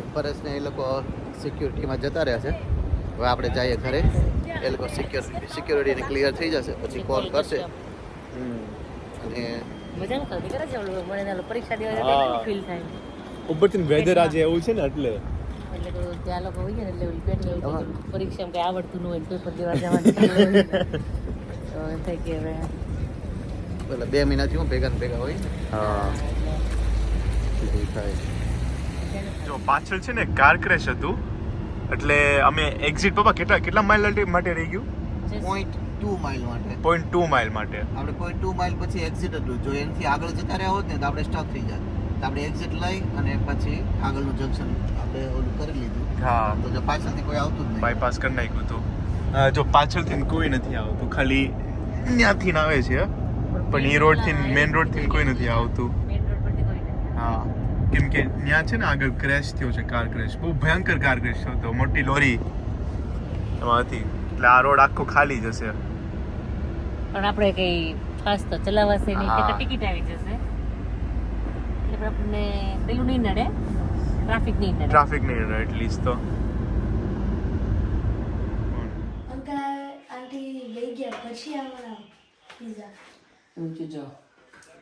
પરેશને એ લોકો સિક્યુરિટીમાં જતા રહ્યા છે. હવે આપણે જઈએ ઘરે. એ લોકો સિક્યોરિટી સિક્યોરિટીને ક્લિયર થઈ જશે પછી કોલ કરશે. હમ. અને પરીક્ષા દેવા ફીલ થાય. ઉપરથી વેધર આજે એવું છે ને એટલે. એટલે ત્યાં લોકો હોય ને એટલે પરીક્ષામાં કઈ આવડતું ન હોય પેપર દેવા જવાનું થાય કે હવે. પેલા બે મહિનાથી હું ભેગા ને ભેગા હોય. હા. થાય. જો પાછળ છે ને કાર ક્રેશ હતું. એટલે અમે એક્ઝિટ પપ્પા કેટલા કેટલા માઇલ માટે રહી ગયું? પોઈન્ટ ટુ માઇલ માટે. પોઈન્ટ ટુ માઇલ માટે. આપણે પોઈન્ટ ટુ માઇલ પછી એક્ઝિટ હતું. જો એનાથી આગળ જતા રહ્યા હોત ને તો આપણે સ્ટક થઈ જાત. તો આપણે એક્ઝિટ લઈ અને પછી આગળનું જંકશન આપણે ઓલું કરી લીધું. હા. તો જો પાછળથી કોઈ આવતું જ નહીં. બાયપાસ કરી નાખ્યું હતું. જો પાછળથી ને કોઈ નથી આવતું. ખાલી ત્યાંથી ને આવે છે પણ એ રોડથી મેઇન રોડથી કોઈ નથી આવતું. મેઇન રોડ પરથી કોઈ નથી હા. કેમ કે ત્યાં છે ને આગળ ક્રેશ થયો છે કાર ક્રેશ બહુ ભયંકર કાર ક્રેશ થયો હતો મોટી લોરી એમાંથી. હતી એટલે આ રોડ આખો ખાલી જશે પણ આપણે કઈ ફાસ્ટ તો ચલાવાશે નહીં. કે ટિકિટ આવી જશે. એટલે આપણને પેલું નહીં નડે ટ્રાફિક નહીં નડે. ટ્રાફિક નહીં નડે એટલીસ્ટ તો. પછી આવવાના. પીઝા હું જો.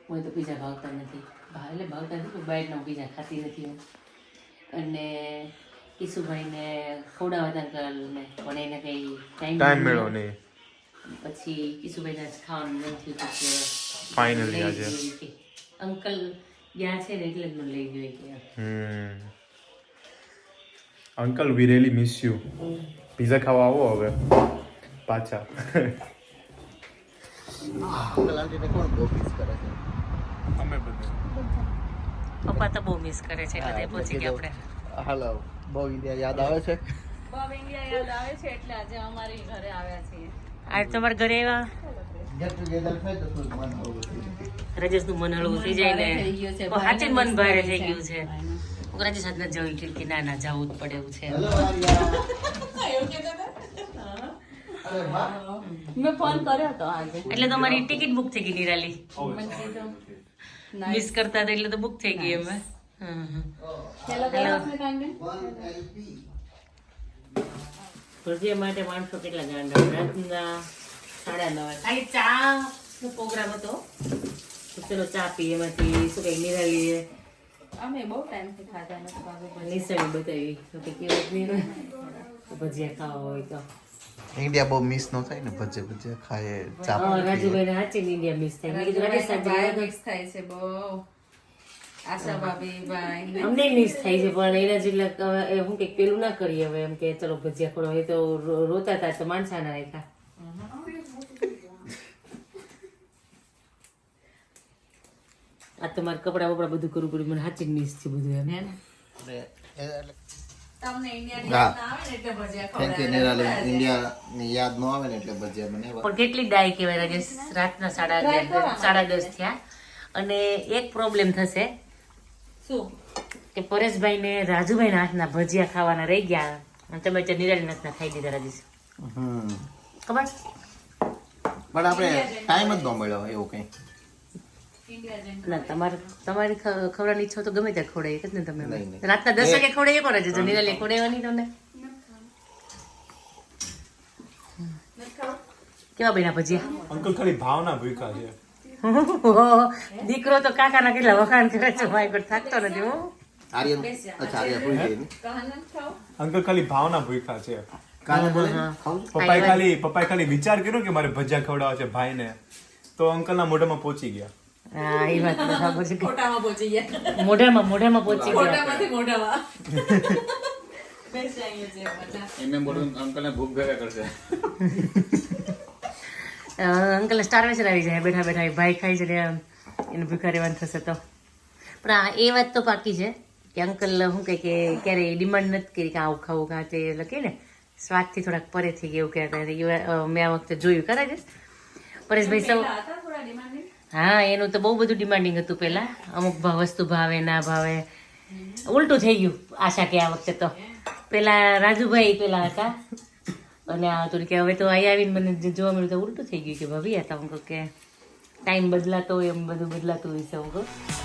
હું તો પીઝા ભાવતા નથી. ભાવ એટલે ભાવતા નથી બહારનો પીઝા ખાતી નથી અને કિશુભાઈને ખવડાવતા અંકલને પણ એને કંઈ ટાઈમ ટાઈમ મેળવો નહીં. પછી કિશુભાઈને ખાવાનું નહીં થયું તો કે Finally આજે. અંકલ ગયા છે ને એટલે મને લઈ ગયો કે. હમ. Uncle we really miss you pizza ખાવા આવો હવે. પાછા. અંકલ આંટીને કોણ બહુ કરે છે? અમે બધા. પપ્પા તો બહુ મિસ કરે છે એટલે પહોંચી ગયા આપણે. હાલો બહુ ઇન્ડિયા યાદ આવે છે? આજે તમારા ઘરે આવ્યા? ગેટ ટુગેધર થાય તો થોડું મન હળવું થઈ જાય. રજેશનું મન હળવું થઈ જાય ને. સાચે મન ભારે થઈ ગયું છે. રજેશ નથી જવું કે ના ના જવું જ પડે એવું છે. મેં ફોન કર્યો હતો આજે. એટલે તમારી ટિકિટ બુક થઈ ગઈ નિરાલી. મિસ કરતા હતા એટલે તો બુક થઈ ગઈ ભજીયા માટે માણસો કેટલા ગાંડા? રાતના સાડા નવ ખાલી ચા નો પ્રોગ્રામ હતો ચલો ચા પીએ એમાંથી. શું કઈ નિરાલી અમે બહુ ટાઈમથી ખાધા નથી નિસળી બતાવી. તો કે કેવું? ભજીયા ખાવા હોય તો. ઇન્ડિયા બહુ મિસ ન થાય ને ભજે ભજે ખાય ચા હા રાજુભાઈ ને હાચી ઇન્ડિયા મિસ થાય. મેં કીધું રાજસ્થાન જવા દો. મિક્સ થાય છે બહુ. આશા ભાભી ભાઈ. અમને મિસ થાય છે પણ એના જેટલા એ હું કંઈક પેલું ના કરીએ હવે એમ કે ચલો ભજીયા ખોડો એ તો રોતા હતા તો માણસા ના રાખ્યા. આ તમારે કપડા બપડા બધું કરવું પડ્યું મને સાચી મિસ છે બધું એમ. એટલે પણ કેટલી ડાય કહેવાય રાજેશ રાતના સાડા સાડા દસ થયા. અને એક પ્રોબ્લેમ થશે શું? કે પરેશભાઈ ને રાજુભાઈ ના હાથના ભજીયા ખાવાના રહી ગયા અને તમે તો નિરાલી હાથના ખાઈ દીધા રાજેશ હમ. ખબર? પણ આપણે ટાઈમ જ ન મળ્યો એવું કંઈ. ના તમારે તમારી ખવડાવવાની ઈચ્છા તો ગમે ત્યાં ખવડાવી એક જ ને તમે. રાતના દસ વાગે ખવડાવી પણ છે નિરાલી ખવડાવવાની તમને? કેવા બન્યા ભજીયા? અંકલ ખાલી ભાવના ભૂખા છે. દીકરો તો કાકાના કેટલા વખાણ કરે છે માય ગોડ થાકતો નથી હું. આર્યન અચ્છા આર્યન ભૂલી ગઈ અંકલ ખાલી ભાવના ભૂખા છે? પપ્પાએ ખાલી પપ્પાએ ખાલી વિચાર કર્યો કે મારે ભજીયા ખવડાવવા છે ભાઈને. તો અંકલના મોઢામાં પહોંચી ગયા. હા એ વાત તો ખબર છે ખોટામાં પહોંચી ગયા. મોઢામાં મોઢામાં પહોંચી ગયા. ખોટામાંથી મોઢામાં. અ, અંકલ સ્ટારવેશન આવી જાય બેઠા બેઠા ભાઈ ખાઈ છે એને ભૂખા રહેવાનું થશે તો. પણ આ એ વાત તો પાકી છે કે અંકલ શું કહે કે ક્યારેય ડિમાન્ડ નથી કરી કે આવું ખાવું કાં તે લખીને સ્વાદથી થોડાક પરે થઈ ગયું કહેતા મેં આ વખતે જોયું ખરા છે પરેશભાઈ સૌ હા, એનું તો બહુ બધું ડિમાન્ડિંગ હતું પહેલા. અમુક ભાવ વસ્તુ ભાવે, ના ભાવે. ઉલટું થઈ ગયું આશા કે આ વખતે તો. પેલા રાજુભાઈ પેલા હતા. અને આ હતું કે હવે તો અહીં આવીને મને જોવા મળ્યું તો ઉલટું થઈ ગયું કે ભાભી હતા હું કે ટાઈમ બદલાતો હોય, એમ બધું બદલાતું હોય છે, હું